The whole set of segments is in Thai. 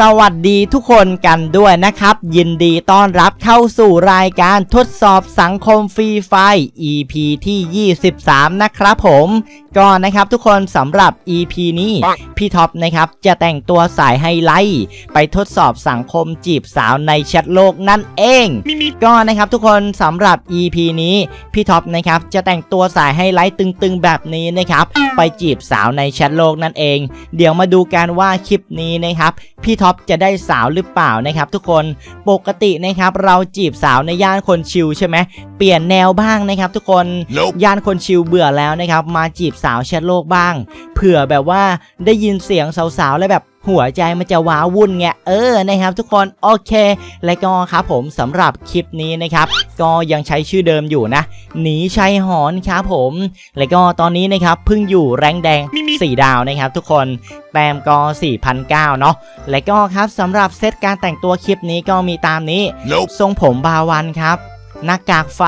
สวัสดีทุกคนกันด้วยนะครับ ยินดีต้อนรับเข้าสู่รายการทดสอบสังคมฟรีไฟ EP ที่ 23 นะครับผมก็นะครับทุกคนสำหรับ EP นี้ พี่ท็อปนะครับจะแต่งตัวสายไฮไลท์ไปทดสอบสังคมจีบสาวในแชทโลกนั่นเองก็นะครับทุกคนสำหรับ EP นี้พี่ท็อปนะครับจะแต่งตัวสายไฮไลท์ตึงๆแบบนี้นะครับไปจีบสาวในแชทโลกนั่นเอง เดี๋ยวมาดูกันว่าคลิปนี้นะครับพี่ท็อปจะได้สาวหรือเปล่านะครับทุกคนปกตินะครับเราจีบสาวในย่านคนชิลใช่ไหมเปลี่ยนแนวบ้างนะครับ ทุกคน Nope. ย่านคนชิลเบื่อแล้วนะครับมาจีบสาวแชทโลกบ้าง เผื่อแบบว่าได้ยินเสียงสาวๆแล้วแบบ หัวใจมันจะว้าวุ่นไงเออนะครับ ทุกคนโอเค และก็ครับผมสำหรับคลิปนี้นะครับ ก็ยังใช้ชื่อเดิมอยู่นะหนีชัยหอนครับผม และก็ตอนนี้นะครับเพิ่งอยู่แรงแดง 4 ดาวนะครับ ทุกคนแต้มก็4,009เนาะและก็ครับสำหรับเซตการแต่งตัวคลิปนี้ก็มีตามนี้ Nope. ทรงผมบาวันครับ หน้ากากไฟ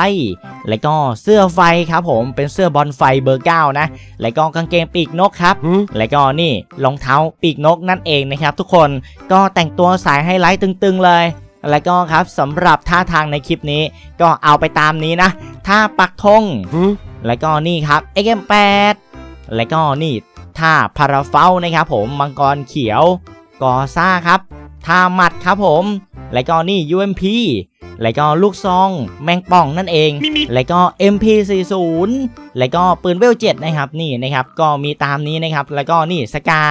และก็เสื้อไฟครับผมเป็นเสื้อบอลไฟเบอร์เก้านะ และก็กางเกงปีกนกครับ และก็นี่รองเท้าปีกนกนั่นเองนะครับ ทุกคนก็แต่งตัวสายไฮไลท์ตึงๆเลยและก็ครับสำหรับท่าทางในคลิปนี้ ก็เอาไปตามนี้นะท่าปักธงและก็นี่ครับ XM8 และก็นี่ท่าพาราเฟลนะครับผมมังกรเขียวกอซ่าครับท่าหมัดครับผม และก็นี่ UMP และก็ลูกซองแมงป่องนั่นเอง และก็ MP40 และก็ปืนเวลเจ็ดนะครับนี่นะครับก็มีตามนี้นะครับ แล้วก็นี่สกา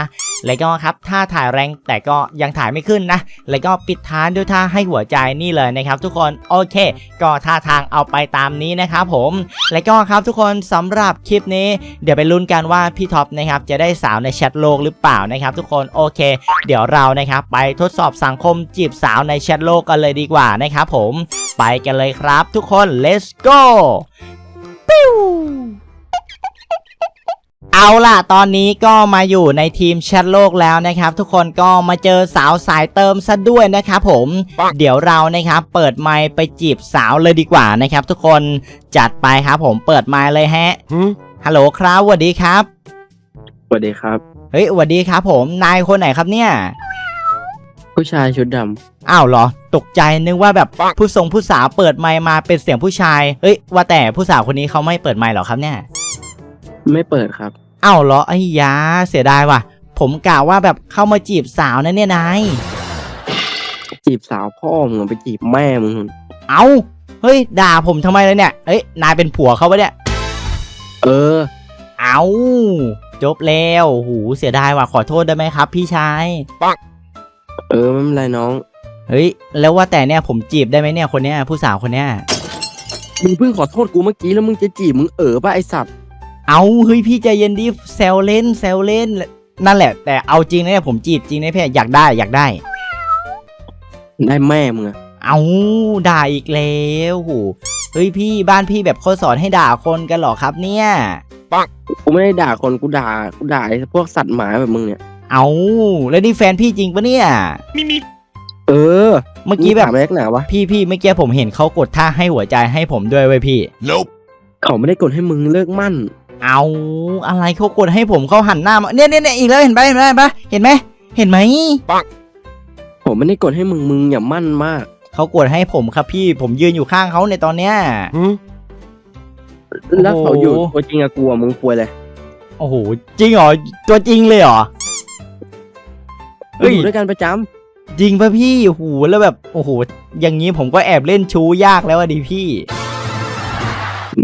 แล้วก็ครับท่าถ่ายแรงแต่ก็ยังถ่ายไม่ขึ้นนะ แล้วก็ปิดท้ายด้วยท่าให้หัวใจนี่เลยนะครับ ทุกคนโอเค ก็ท่าทางเอาไปตามนี้นะครับผม และก็ครับทุกคนสำหรับคลิปนี้ เดี๋ยวไปลุ้นกันว่าพี่ท็อปนะครับจะได้สาวในแชทโลกหรือเปล่านะครับ ทุกคนโอเค เดี๋ยวเรานะครับไปทดสอบสังคมจีบสาวในแชทโลกกันเลยดีกว่านะครับผมไปกันเลยครับทุกคน let's go ปิ้วเอาล่ะ ตอนนี้ก็มาอยู่ในทีมแชทโลกแล้วนะครับ ทุกคนก็มาเจอสาวสายเติมซะด้วยนะครับผมปังเดี๋ยวเรานะครับเปิดไมค์ไปจีบสาวเลยดีกว่านะครับ ทุกคนจัดไปครับผมเปิดไมค์เลยฮะฮัลโหลครับสวัสดีครับสวัสดีครับ เฮ้ยสวัสดีครับผมนายคนไหนครับเนี่ย ผู้ชายชุดดอ้าวเหรอ ตกใจนึกว่าแบบปังผู้ทรงผู้สาวเปิดไมค์มาเป็นเสียงผู้ชายเฮ้ยว่าแต่ผู้สาวคนนี้เขาไม่เปิดไมค์เหรอครับเนี่ยำไม่เปิดครับ อ้าวเหรอไอ้ยาเสียดายว่ะ ผมกะว่าแบบเข้ามาจีบสาวนะเนี่ยนายจีบสาวพ่อมึงอะไปจีบแม่มึงนู่นเอ้าเฮ้ยด่าผมทำไมเลยเนี่ยเอ้ยนายเป็นผัวเขาปะเนี่ย เออ เอาจบแล้ว หูเสียดายว่ะขอโทษได้ไหมครับ พี่ชาย เออไม่เป็นไรน้อง เฮ้ย แล้วว่าแต่เนี่ยผมจีบได้ไหมเนี่ยคนเนี้ยผู้สาวคนเนี้ย มึงเพิ่งขอโทษกูเมื่อกี้แล้วมึงจะจีบมึงเออป่ะไอสัตว์ เอาเฮ้ยพี่ใจเย็นดิแซวเล่นแซวเล่น นั่นแหละ แต่เอาจริงนะเนี่ยผมจีบจริงนะพี่อยากได้อยากได้ ได้แม่มึงอะเอาด่าอีกแล้วโหเฮ้ยพี่บ้านพี่แบบเขาสอนให้ด่าคนกันเหรอครับเนี่ย กูไม่ได้ด่าคนกูด่ากูด่าไอ้พวกสัตว์หมาแบบมึงเนี่ย เอาแล้วนี่แฟนพี่จริงปะเนี่ยเออเมื่อกี้แบบงถามอะไรนักหนาวะพี่พี่เมื่อกี้ผมเห็นเขากดท่าให้หัวใจให้ผมด้วยเว้ยพี่ Nope. เขาไม่ได้กดให้มึงเลิกมั่น เอาอะไรเขากดให้ผมเขาหันหน้ามาเนี่ยเนี่ยเนี่ยอีกแล้วเห็นปะเห็นปะเห็นปะเห็นไหมเห็นไหมผมไม่ได้กดให้มึงมึงอย่ามั่นมากเขากดให้ผมครับพี่ผมยืนอยู่ข้างเขาในตอนเนี้ยแล้วเขาอยู่โอ้โหตัวจริงอะกลัวมึงกลัวเลยโอ้โหจริงเหรอตัวจริงเลยเหรอ เฮ้ย อยู่ด้วยกันประจำจริงปะพี่โอ้โหแล้วแบบโอ้โหอย่างนี้ผมก็แอบเล่นชู้ยากแล้วอะดิพี่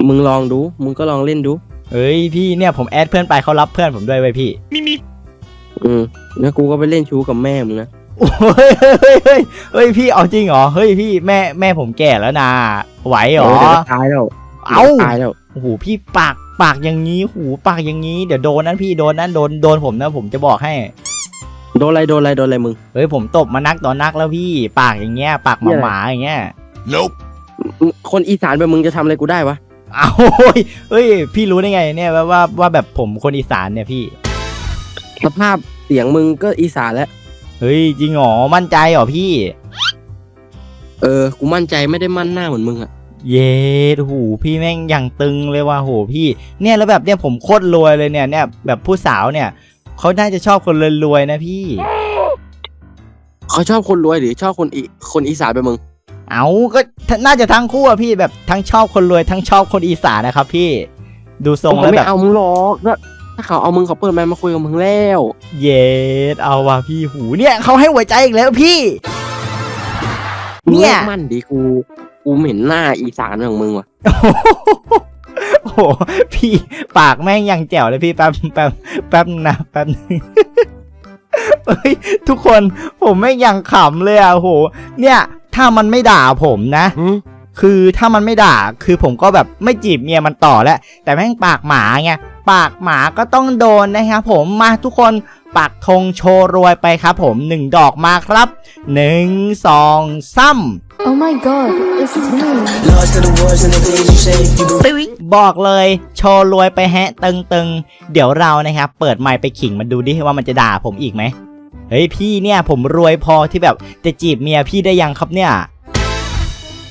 มึงลองดู มึงก็ลองเล่นดูเฮ้ยพี่เนี่ยผมแอดเพื่อนไปเขารับเพื่อนผมด้วยเว้ยพี่ อืมแล้วกูก็ไปเล่นชู้กับแม่มึงนะ โอ้ยเฮ้ยเฮ้ยเฮ้ยเฮ้ยพี่เอาจริงเหรอเฮ้ยพี่แม่แม่ผมแก่แล้วนะไหวเหรอ เดี๋ยวก็ตายแล้วเอ้า ดี๋ยวก็ตายแล้ว โอ้โหพี่ปากปากอย่างนี้หูปากอย่างนี้ เดี๋ยวโดนนั้นพี่โดนนั้นโดนโดนผมนะผมจะบอกให้ โดนอะไรโดนอะไรโดนอะไรมึง เฮ้ยผมตบมานักต่อนักแล้วพี่ ปากอย่างเงี้ย ปากหมาหมาๆอย่างเงี้ย Nope. คนอีสานแบบมึงจะทำอะไรกูได้วะ เอาเฮ้ยเฮ้ย พี่รู้ได้ไงเนี่ยว่าว่าว่าแบบผมคนอีสานเนี่ยพี่ สภาพเสียงมึงก็อีสานแล้ว เฮ้ยจริงเหรอมั่นใจเหรอพี่ เออ กูมั่นใจไม่ได้มั่นหน้าเหมือนมึงอะเย็ดหูพี่แม่งอย่างตึงเลยว่ะโหพี่ เนี่ยแล้วแบบเนี่ยผมโคตรรวยเลยเนี่ยเนี่ยแบบผู้สาวเนี่ย เขาน่าจะชอบคนรวยๆนะพี่ เขาชอบคนรวยหรือชอบคนอีคนอีสานไปมึง เอาก็น่าจะทั้งคู่อะพี่แบบทั้งชอบคนรวยทั้งชอบคนอีสานนะครับ พี่ ดูทรงเขาแล้วไม่แบบเอามึงหรอกก็ถ้าเขาเอามึงเขาเปิดไมค์มาคุยกับมึงแล้ว เย็ดเอาว่ะพี่หูเนี่ยเขาให้หัวใจอีกแล้วพี่มึงเนี่เลิยกมั่นดีกู กูเหม็นหน้าอีสานของมึงว่ะ โอ้โหพี่ปากแม่งยังแจ๋วเลยพี่แป๊บแป๊บแป๊บนึงนะแป๊บนึงเฮ้ยทุกคนผมแม่งยังขำเลยอะโอ้โห เนี่ย ถ้ามันไม่ด่าผมนะคือถ้ามันไม่ด่าคือผมก็แบบไม่จีบเมียมันต่อแล้วแต่แม่งปากหมาไง ปากหมาก็ต้องโดนนะครับผมมาทุกคนปักธงโชว์รวยไปครับผมหนึ่งดอกมาครับหนึ่งสองซ้ำ Oh my god, it's Tim. Lost to the words and the things you say. You been บอกเลย โชว์รวยไปแฮะตึงๆเดี๋ยวเรานะครับ เปิดไมค์ไปขิงมันดูดิว่ามันจะด่าผมอีกไหม เฮ้ยพี่เนี่ยผมรวยพอที่แบบจะจีบเมียพี่ได้ยังครับเนี่ย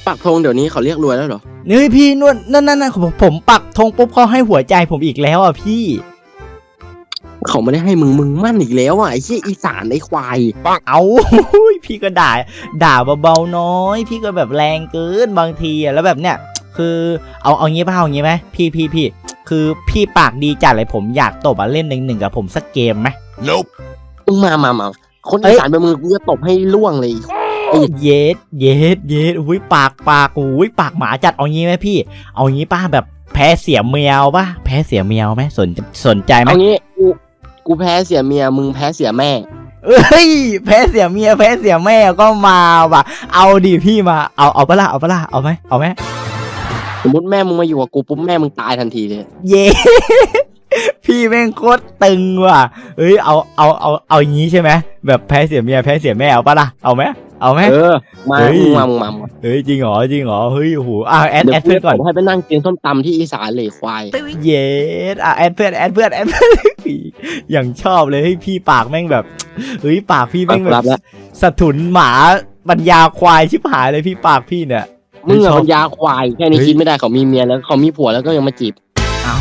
ปักธงเดี๋ยวนี้เขาเรียกรวยแล้วเหรอเฮ้ยพี่นวดนั่นนั่นนั่นผมผมปักธงปุ๊บเขาให้หัวใจผมอีกแล้วอะพี่ เขาไม่ได้ให้มึงมึงมั่นอีกแล้วอะไอ้เชี่ยอีสานไอ้ควายเอาพี่ก็ด่า ด่าเบาๆน้อย พี่ก็แบบแรงเกินบางทีอะแล้วแบบเนี้ยคือเอาเอางี้ป่ะเอางี้ไหมพี่พี่พี่คือพี่ปากดีจัดเลยผมอยากตบอะเล่นหนึ่งหนึ่งกับผมสักเกมไหม Nope. มึงมามามาคนเอ้อียสานเป็นมึงกูจะตบให้ล่วงเลย เย็ดเย็ดเย็ดอุ้ยปากปากอุ้ยปากหมาจัดเอางี้ไหมพี่ เอางี้ป้าแบบแพ้เสียเมียวป่ะแพ้เสียเมียวไหมสนสนใจไหมเอางี้กูกูแพ้เสียเมียมึงแพ้เสียแม่เอ้ยแพ้เสียเมียแพ้เสียแม่ก็มาว่ะ เอาดิพี่มาเอาเอาปะล่ะเอาปะล่ะเอาไหมเอาไหมสมมติแม่มึงมาอยู่กับกูปุ๊บแม่มึงตายทันทีเลย เย้พี่แม่งโคตรตึงว่ะเอ้ยเอาเอาเอาเอาอย่างงี้ใช่ไหมแบบแพ้เสียเมียแพ้เสียแม่เอาปะล่ะเอาไหม เอาไหม เออ มาเฮ้ย มึงมามึงมามึงมาเฮ้ยจริงเหรอจริงเหรอเฮ้ยโอ้โหอะแอดเดี๋ยแอวดกูเพื่อนจะก่อนส่งให้ไปนั่งกินส้มตำที่อีสานเลยควาย เยสอะแอดเพื่อนแอดเพื่อนแอดเพื่อนอย่างชอบเลยเฮ้ยพี่ปากแม่งแบบเฮ้ยปากพี่แม่งแบรับบแล้ว สะทุนหมาบรรยาควายชิบหายเลยพี่ปากพี่เนี่ย มึงชอะอบมันยาควายแค่นี้เฮ้ย คิดไม่ได้เขามีเมียแล้วเขามีผัวแล้วก็ยังมาจีบ เอา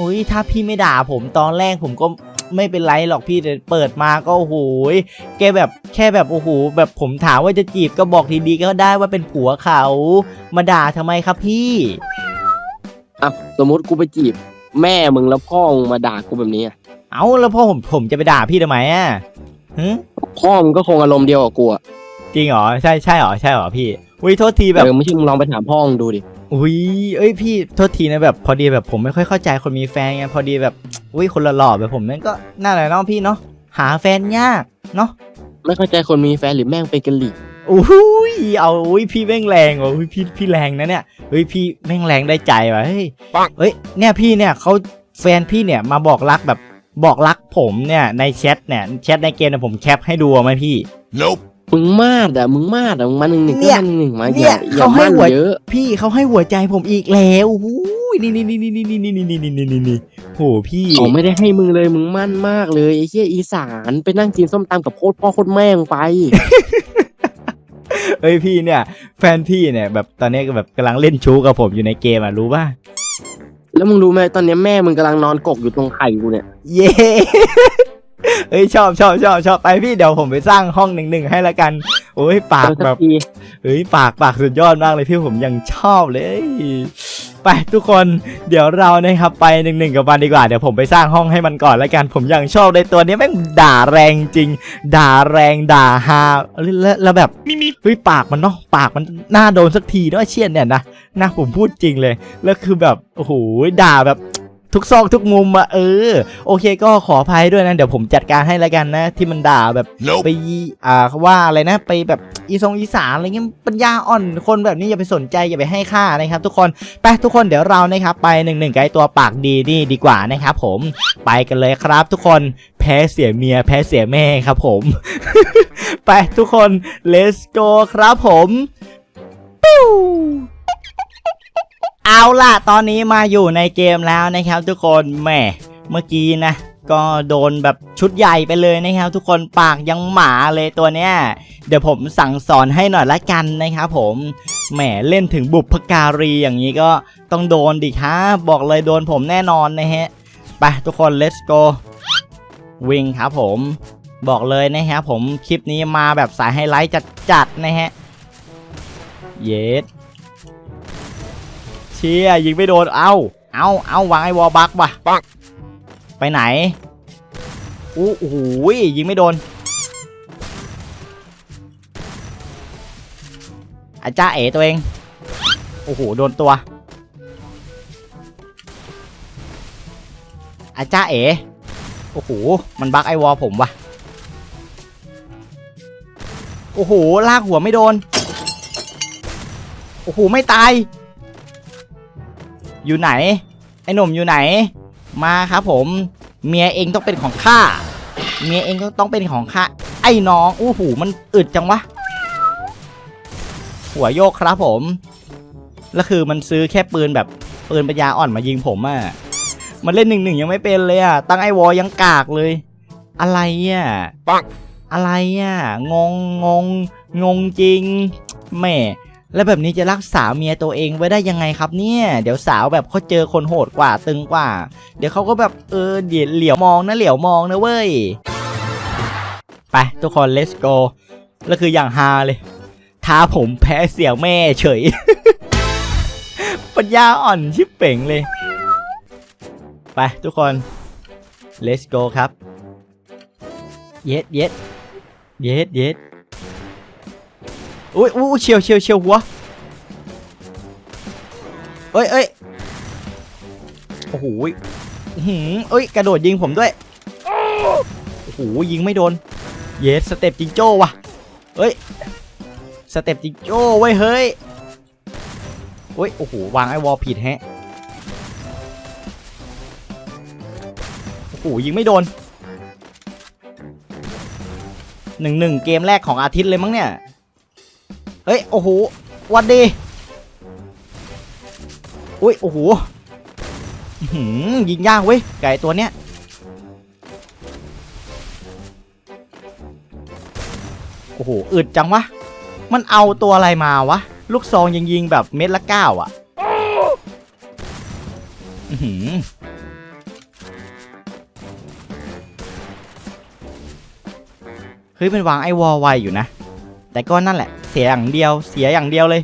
เฮ้ยถ้าพี่ไม่ด่าผมตอนแรกผมก็ ไม่เป็นไรหรอกพี่แต่เปิดมาก็โอ้โหยแกแบบแค่แบบโอ้โหแบบผมถามว่าจะจีบก็บอกดีๆก็ได้ว่าเป็นผัวเขา มาด่าทำไมครับพี่อะสมมติกูไปจีบ แม่มึงแล้วพ่อมึงมาด่ากูแบบนี้อะเอาแล้วพ่อผมผมจะไปด่าพี่ทำไมอะหึพ่อมึงก็คงอารมณ์เดียวกับกูอะจริงเหรอใช่ใช่เหรอใช่เหรอพี่ อุ้ยโทษทีแบบ เออไม่ใช่มึงลองไปถามพ่อมึงดูดิ อุ้ยเอ้ยพี่โทษทีนะแบบพอดีแบบผมไม่ค่อยเข้าใจคนมีแฟนไงพอดีแบบอุ้ยคนหล่อๆแบบผมนั่นก็น่าแหละเนาะพี่เนาะหาแฟนยากเนาะไม่เข้าใจคนมีแฟนหรือแม่งเป็นกะหรี่อุ้ยเอาอุ้ยพี่แม่งแรงว่ะอุ้ยพี่พี่แรงนะเนี่ยเฮ้ยพี่แม่งแรงได้ใจว่ะเฮ้ยเฮ้ยเนี่ยพี่เนี่ยเขาแฟนพี่เนี่ยมาบอกรักแบบบอกรักผมเนี่ยในแชทเนี่ยแชทในเกมเนี่ยผมแคปให้ดูเอาไหมพี่ Nope. มึงมาดอะมึงมาดอะมึงมาหนึ่งหนึ่งเนี่ก็ยมาหนึ่งหนึ่งมาเนี่อย่ายอย่าเขาให้มั่นหัว เยอะพี่เขาให้หัวใจผมอีกแล้วอุ้ยนี่นี่นี่นี่นี่นี่นี่นี่นี่นี่นี่นี่โหพี่เขาไม่ได้ให้มึงเลยมึงมั่นมากเลยไอ้เหี้ยอีสานไปนั่งกินส้มตำกับโคตรพ่อโคตรแม่มึงไป เอ้ยพี่เนี่ย แฟนพี่เนี่ยแบบตอนนี้ก็แบบกำลังเล่นชู้กับผมอยู่ในเกมอะรู้ป่ะแล้วมึงรู้ไหมตอนเนี้ยแม่มึงกำลังนอนกกอยู่ตรงไข่กูเนี่ย เย้ เอ้ยชอบชอบชอบชอบไปพี่เดี๋ยวผมไปสร้างห้องหนึ่งหนึ่งให้ละกัน โอ้ยปากเออสัแบบทีเฮ้ยปากปากสุดยอดมากเลยพี่ผมยังชอบเลย ไปทุกคนเดี๋ยวเรานะครับไปหนึ่งหนึ่งกับมันดีกว่าเดี๋ยวผมไปสร้างห้องให้มันก่อนละกัน ผมยังชอบเลยตัวนี้แม่งด่าแรงจริง ด่าแรงด่าฮาแล้วแล้วแบบเฮ้ยปากมันเนาะปากมันน่าโดนสักทีเนาะเชี่ยนเนี่ยนะนะผมพูดจริงเลยแล้วคือแบบโอ้โหด่าแบบ ทุกซอกทุกมุมอะเออ โอเคก็ขออภัยด้วยนะ เดี๋ยวผมจัดการให้แล้วกันนะ ที่มันด่าแบบ Nope. ไปอ่าเขาว่าอะไรนะ ไปแบบอีทรงอีสานอะไรเงี้ยปัญญาอ่อนคนแบบนี้อย่าไปสนใจอย่าไปให้ค่านะครับ ทุกคนไปทุกคนเดี๋ยวเรานะครับไปหนึ่งหนึ่งกับไอตัวปากดีนี่ดีกว่านะครับผมไปกันเลยครับ ทุกคนแพ้เสียเมียแพ้เสียแม่ครับผม ไปทุกคน let's go ครับผมปิ้ว เอาล่ะ ตอนนี้มาอยู่ในเกมแล้วนะครับ ทุกคน แหม เมื่อกี้นะ ก็โดนแบบชุดใหญ่ไปเลยนะครับ ทุกคนปากยังหมาเลยตัวเนี้ย เดี๋ยวผมสั่งสอนให้หน่อยละกันนะครับผม แหมเล่นถึงบุพการีอย่างนี้ก็ต้องโดนดิครับบอกเลยโดนผมแน่นอนนะฮะ ไปทุกคน let's go วิ่งครับผม บอกเลยนะฮะผมคลิปนี้มาแบบสายไฮไลท์จัดๆนะฮะ เยส เชี่ยยิงไม่โดน เอาเอาเอาวางไอ้วอลบักว่ะปังไปไหนอู้โอ้โหยิงไม่โดน อาจ้าเอ๋ตัวเอง โอ้โห โดนตัว อาจ้าเอ๋ โอ้โห มันบักไอวอลผมวะโอ้โห ลากหัวไม่โดน โอ้โห ไม่ตาย อยู่ไหน ไอ้หนุ่มอยู่ไหน มาครับผม เมียเองต้องเป็นของข้า เมียเองก็ต้องเป็นของข้า ไอ้น้องอู้หูมันอึดจังวะ หัวโยกครับผม แล้วคือมันซื้อแค่ปืนแบบปืนปัญญาอ่อนมายิงผมอะมันเล่นหนึ่งหนึ่งยังไม่เป็นเลยอะตั้งไอวอยังกากเลย อะไรอะปังอะไรอะงงงงงงจริงแหม่ แล้วแบบนี้จะรักษาเมียตัวเองไว้ได้ยังไงครับเนี่ย เดี๋ยวสาวแบบเขาเจอคนโหดกว่าตึงกว่า เดี๋ยวเขาก็แบบเออเดี๋ยวเหลียวมองนะเหลียวมองนะเว้ย ไปทุกคน let's go แล้วคืออย่างฮาเลยท้าผมแพ้เสียงแม่เฉย ปัญญาอ่อนชิบเป่งเลย ไปทุกคน let's go ครับ เย็ดเย็ดเย็ดเย็ด อุ้ยอุ้เชียวเชียวเชียวหัวเอ้ยเอ้ยโอ้โหอือหือเอ้ยกระโดดยิงผมด้วยโอ้โหยิงไม่โดน เยสสเต็ปจิงโจ้ว่ะเฮ้ยสเต็ปจิงโจ้เว้ยเฮ้ยเฮ้ยโอ้โหวางไอ้วอลผิดแฮะโอ้โหยิงไม่โดนหนึ่งหนึ่งเกมแรกของอาทิตย์เลยมั้งเนี่ย เฮ้ย โอ้โห วันดี อุ้ย โอ้โหยิงยากเว้ย ไก่ตัวเนี้ย โอ้โห อึดจังวะ มันเอาตัวอะไรมาวะ ลูกซองยิงยิงแบบเม็ดละเก้าอะเฮ้ยมันวางไอ้วอลไวอยู่นะ แต่ก็นั่นแหละ สียอย่างเดียว เสียอย่างเดียวเลย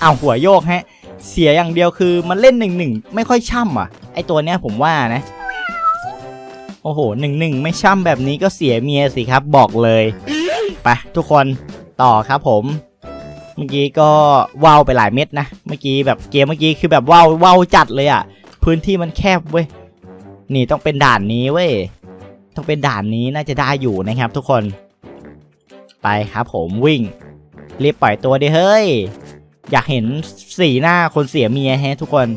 เอาหัวโยกฮะ เสียอย่างเดียวคือมันเล่นหนึ่งหนึ่งไม่ค่อยช่ำอะ ไอตัวเนี้ยผมว่านะ โอ้โหหนึ่งหนึ่งไม่ช่ำแบบนี้ก็เสียเมียสิครับบอกเลยไปทุกคนต่อครับผม เมื่อกี้ก็ว่าวไปหลายเม็ดนะ เมื่อกี้แบบเกมเมื่อกี้คือแบบว่าวว่าวจัดเลยอะ พื้นที่มันแคบเว้ยนี่ต้องเป็นด่านนี้เว้ยต้องเป็นด่านนี้น่าจะได้อยู่นะครับ ทุกคน ไปครับผมวิ่ง รีบปล่อยตัวดิเฮ้ย อยากเห็นสีหน้าคนเสียเมียแฮะทุกคน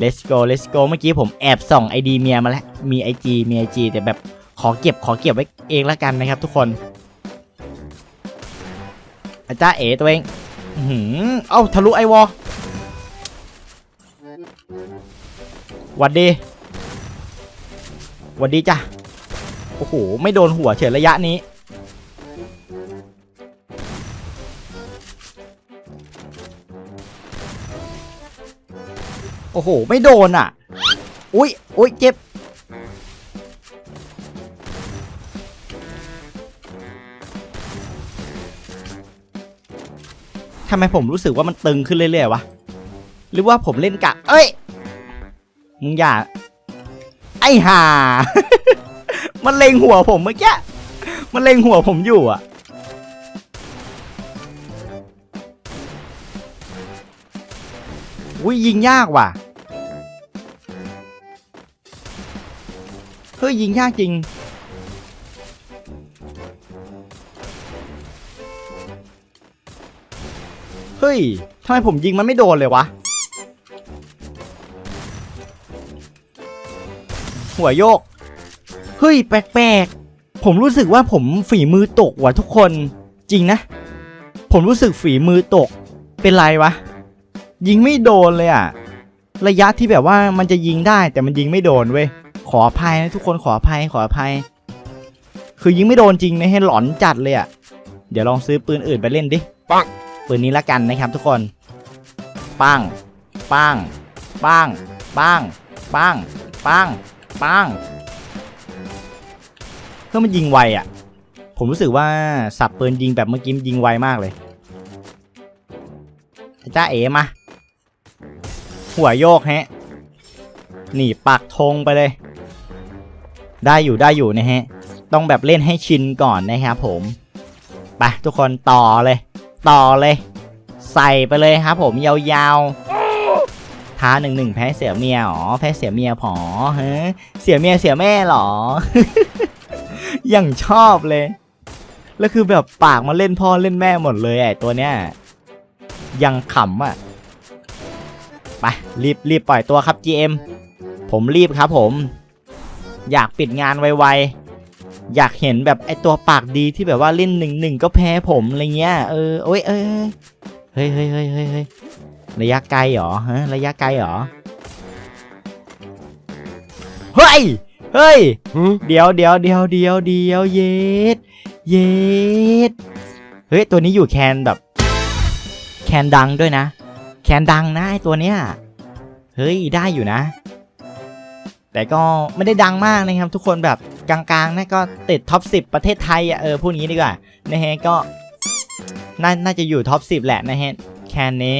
let's go let's go เมื่อกี้ผมแอบส่องไอดีเมียมาแล้ว มี IG มี IG แต่แบบขอเก็บขอเก็บไว้เองละกันนะครับทุกคนอาจารย์เอ๋ตัวเองอื้อหือเอ้าทะลุไอวอลหวัดดีหวัดดีจ้ะ โอ้โห ไม่โดนหัวเฉยระยะนี้ โอ้โห ไม่โดนอะ อุ้ยอุ้ยเจ็บ ทำไมผมรู้สึกว่ามันตึงขึ้นเรื่อย ๆ วะ หรือว่าผมเล่นกะ เอ้ย มึงอย่า ไอ้ห่า มันเล็งหัวผมเมื่อกี้ มันเล็งหัวผมอยู่อะอุ้ยยิงยากว่ะ ฮ้ยยิงยากจริง เฮ้ยทำไมผมยิงมันไม่โดนเลยวะ หัวโยก เฮ้ย แปลกๆ ผมรู้สึกว่าผมฝีมือตกว่ะทุกคน จริงนะ ผมรู้สึกฝีมือตก เป็นไรวะ ยิงไม่โดนเลยอะระยะที่แบบว่ามันจะยิงได้แต่มันยิงไม่โดนเว้ย ขออภัยนะทุกคนขออภัยขออภัย คือยิงไม่โดนจริงนะให้หลอนจัดเลยอะเดี๋ยวลองซื้อปืนอื่นไปเล่นดิปังปืนนี้ละกันนะครับทุกคนปังปังปังปังปังปังปังพื่อมันยิงไวอะ ผมรู้สึกว่าสับปืนยิงแบบเมื่อกี้ยิงไวมากเลยจ้าเอ๋มาหัวโยกแฮะนี่ปักธงไปเลย ได้อยู่ได้อยู่นะฮะ ต้องแบบเล่นให้ชินก่อนนะครับผม ไปทุกคนต่อเลย ต่อเลย ใส่ไปเลยครับผมยาวๆ ท้าหนึ่งหนึ่งแพ้เสียเมียหรอ แพ้เสียเมียผอฮะเสียเมียเสียแม่หรอ อย่างชอบเลย แล้วคือแบบปากมาเล่นพ่อเล่นแม่หมดเลยไอ้ตัวเนี้ย ยังขำอะ ไปรีบรีบปล่อยตัวครับ GM ผมรีบครับผม อยากปิดงานไวๆอยากเห็นแบบไอตัวปากดีที่แบบว่าเล่นหนึ่งหนึ่งก็แพ้ผมอะไรเงี้ยเออโอ้ยเอ้ยเฮ้ยเฮ้ยเฮ้ยเฮ้ยเฮ้ยระยะไกลเหรอฮะระยะไกลเหรอเฮ้ยเฮ้ยเดี๋ยวเดี๋ยวเดี๋ยวเดี๋ยวเดี๋ยวเย็ดเย็ดเฮ้ยตัวนี้อยู่แคนแบบแคนดังด้วยนะ แคนดังนะไอตัวเนี้ยเฮ้ยได้อยู่นะ แต่ก็ไม่ได้ดังมากนะครับ ทุกคนแบบกลางๆนะก็ติดท็อป 10 ประเทศไทยอะเออพูดงี้ดีกว่านะฮะก็น่าน่าจะอยู่ท็อป 10 แหละนะฮะแคนนี้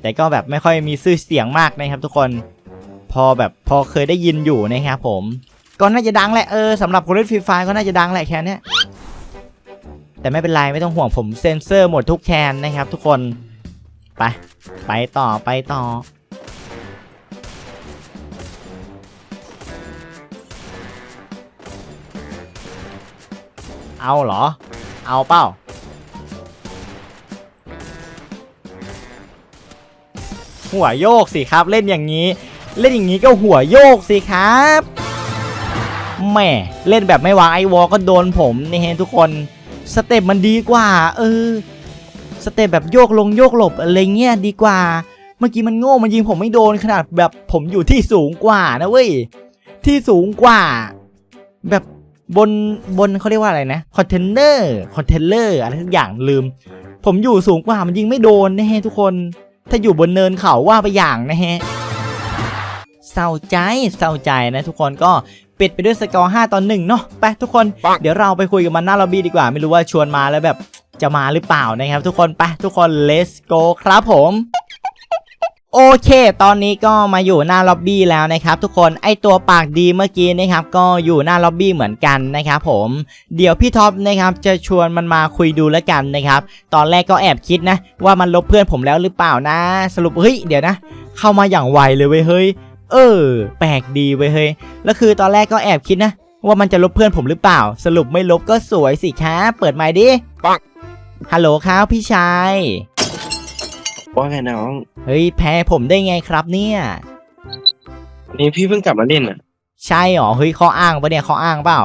แต่ก็แบบไม่ค่อยมีชื่อเสียงมากนะครับทุกคนพอแบบพอเคยได้ยินอยู่นะครับผมก็น่าจะดังแหละเออสำหรับคนเล่นฟรีไฟก็น่าจะดังแหละแคนเนี้ยแต่ไม่เป็นไรไม่ต้องห่วงผมเซ็นเซอร์หมดทุกแคนนะครับทุกคนไปไปต่อไปต่อ เอาเหรอ เอาเป้า หัวโยกสิครับ เล่นอย่างนี้ เล่นอย่างนี้ก็หัวโยกสิครับแหม่เล่นแบบไม่วางไอวอลก็โดนผมนี่เฮทุกคนสเต็ปมันดีกว่า เออสเต็ปแบบโยกลงโยกหลบอะไรเงี้ยดีกว่า เมื่อกี้มันโง่มันยิงผมไม่โดนขนาดแบบผมอยู่ที่สูงกว่านะเว้ยที่สูงกว่า แบบ บนบนเขาเรียกว่าอะไรนะคอนเทนเนอร์คอนเทนเนอร์อะไรทุกอย่างลืม ผมอยู่สูงกว่ามันยิงไม่โดนนะฮะทุกคน ถ้าอยู่บนเนินเขาว่าไปอย่างนะฮะเศร้าใจเศร้าใจนะทุกคนก็ปิดไปด้วยสกอร์5ตอน1เนาะไปทุกคนเดี๋ยวเราไปคุยกับมันหน้าล็อบบี้ดีกว่า ไม่รู้ว่าชวนมาแล้วแบบจะมาหรือเปล่านะครับ ทุกคนไปทุกคน let's go ครับผม โอเค ตอนนี้ก็มาอยู่หน้าล็อบบี้แล้วนะครับทุกคน ไอตัวปากดีเมื่อกี้นะครับก็อยู่หน้าล็อบบี้เหมือนกันนะครับผม เดี๋ยวพี่ท็อปนะครับจะชวนมันมาคุยดูแล้วกันนะครับ ตอนแรกก็แอบคิดนะ ว่ามันลบเพื่อนผมแล้วหรือเปล่านะ สรุปเฮ้ยเดี๋ยวนะ เข้ามาอย่างไวเลยเว้ยเฮ้ย เออ แปลกดีเว้ยเฮ้ย แล้วคือตอนแรกก็แอบคิดนะ ว่ามันจะลบเพื่อนผมหรือเปล่า สรุปไม่ลบก็สวยสิครับเปิดไมค์ดิ ปัง ฮัลโหลครับพี่ชาย ว่าไงน้อง เฮ้ยแพ้ผมได้ไงครับเนี่ย นี่พี่เพิ่งกลับมาเล่นอะใช่หรอเฮ้ยข้ออ้างปะเนี่ยข้ออ้างเปล่า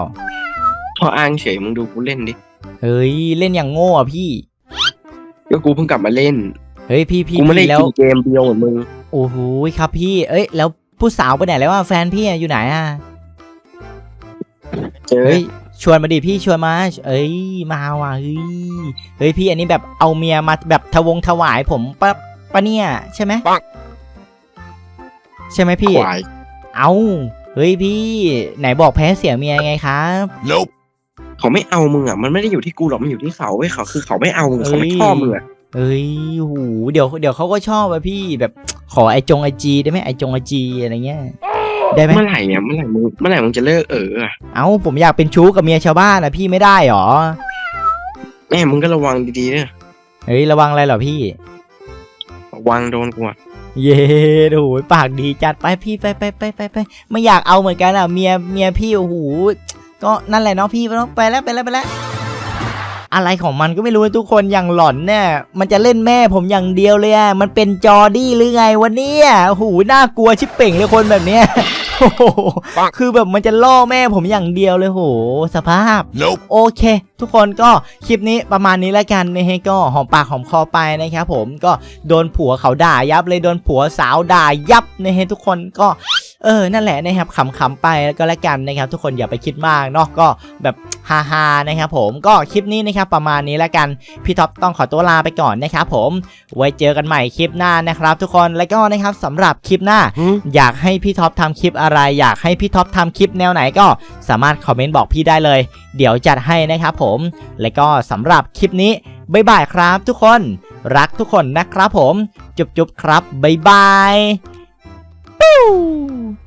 พออ้างเฉยมึงดูกูเล่นดิเฮ้ยเล่นอย่างโง่อะพี่ ก็กูเพิ่งกลับมาเล่น เฮ้ยพี่พี่กูไม่ได้พี่แล้วกินเกมเดียวเหมือนมึง โอ้โหครับพี่ เอ้ย แล้วผู้สาวไปไหนแล้วว่าแฟนพี่อะอยู่ไหนอะเจอเฮ้ย ชวนมาดิพี่ชวนมา เอ้ยมาว่ะเฮ้ยเฮ้ยพี่อันนี้แบบเอาเมียมาแบบทวงถวายผมปะปะเนี่ยใช่ไหมใช่ไหมพี่ควายเอาเฮ้ยพี่ ไหนบอกแพ้เสียเมียไงครับเขาไม่เอามึงอะมันไม่ได้อยู่ที่กูหรอกมันอยู่ที่เขาเว้ยเขาคือเขาไม่เอามึงอะเขาไม่ชอบมึงอะเอ้ยโหเดี๋ยวเดี๋ยวเขาก็ชอบอะพี่แบบขอไอจงไอจีได้ไหมไอจงไอจีอะไรเงี้ย ได้ไหมเมื่อไหร่อะเมื่อไหร่มึงเมื่อไหร่มึงจะเลิกเอออะเอ้าผมอยากเป็นชู้กับเมียชาวบ้านอะพี่ไม่ได้หรอ แม่มึงก็ระวังดีๆเนี่ยเฮ้ยระวังอะไรเหรอพี่ ระวังโดนกูอะเย้โอ้โหปากดีจัดไปพี่ไปไปไปไปไปไม่อยากเอาเหมือนกันอะเมียเมียพี่โอ้โหก็นั่นแหละเนาะพี่เนาะไปแล้วไปแล้วไปแล้ว อะไรของมันก็ไม่รู้ทุกคนอย่างหลอนเนี่ยมันจะเล่นแม่ผมอย่างเดียวเลยอะมันเป็นจอดี้หรือไงวันนี้โอ้โหน่ากลัวชิบเป่งเลยคนแบบเนี้ยโอ้โหคือแบบมันจะล่อแม่ผมอย่างเดียวเลยโห สภาพโอเค ทุกคนก็คลิปนี้ประมาณนี้แล้วกันนะฮะก็หอมปากหอมคอไปนะครับผมก็โดนผัวเขาด่ายับเลยโดนผัวสาวด่ายับนะฮะทุกคนก็ เออนั่นแหละนะครับขำๆไปแล้วก็แล้วกันนะครับ ทุกคนอย่าไปคิดมากเนาะก็แบบฮาๆนะครับผมก็คลิปนี้นะครับประมาณนี้แล้วกัน พี่ท็อปต้องขอตัวลาไปก่อนนะครับผม ไว้เจอกันใหม่คลิปหน้านะครับ ทุกคนแล้วก็นะครับสำหรับคลิปหน้า อยากให้พี่ท็อปทำคลิปอะไร อยากให้พี่ท็อปทำคลิปแนวไหนก็สามารถคอมเมนต์บอกพี่ได้เลย เดี๋ยวจัดให้นะครับผมและก็สำหรับคลิปนี้บ๊ายบายครับ ทุกคนรักทุกคนนะครับผม จุ๊บๆครับบ๊ายบาย Boo!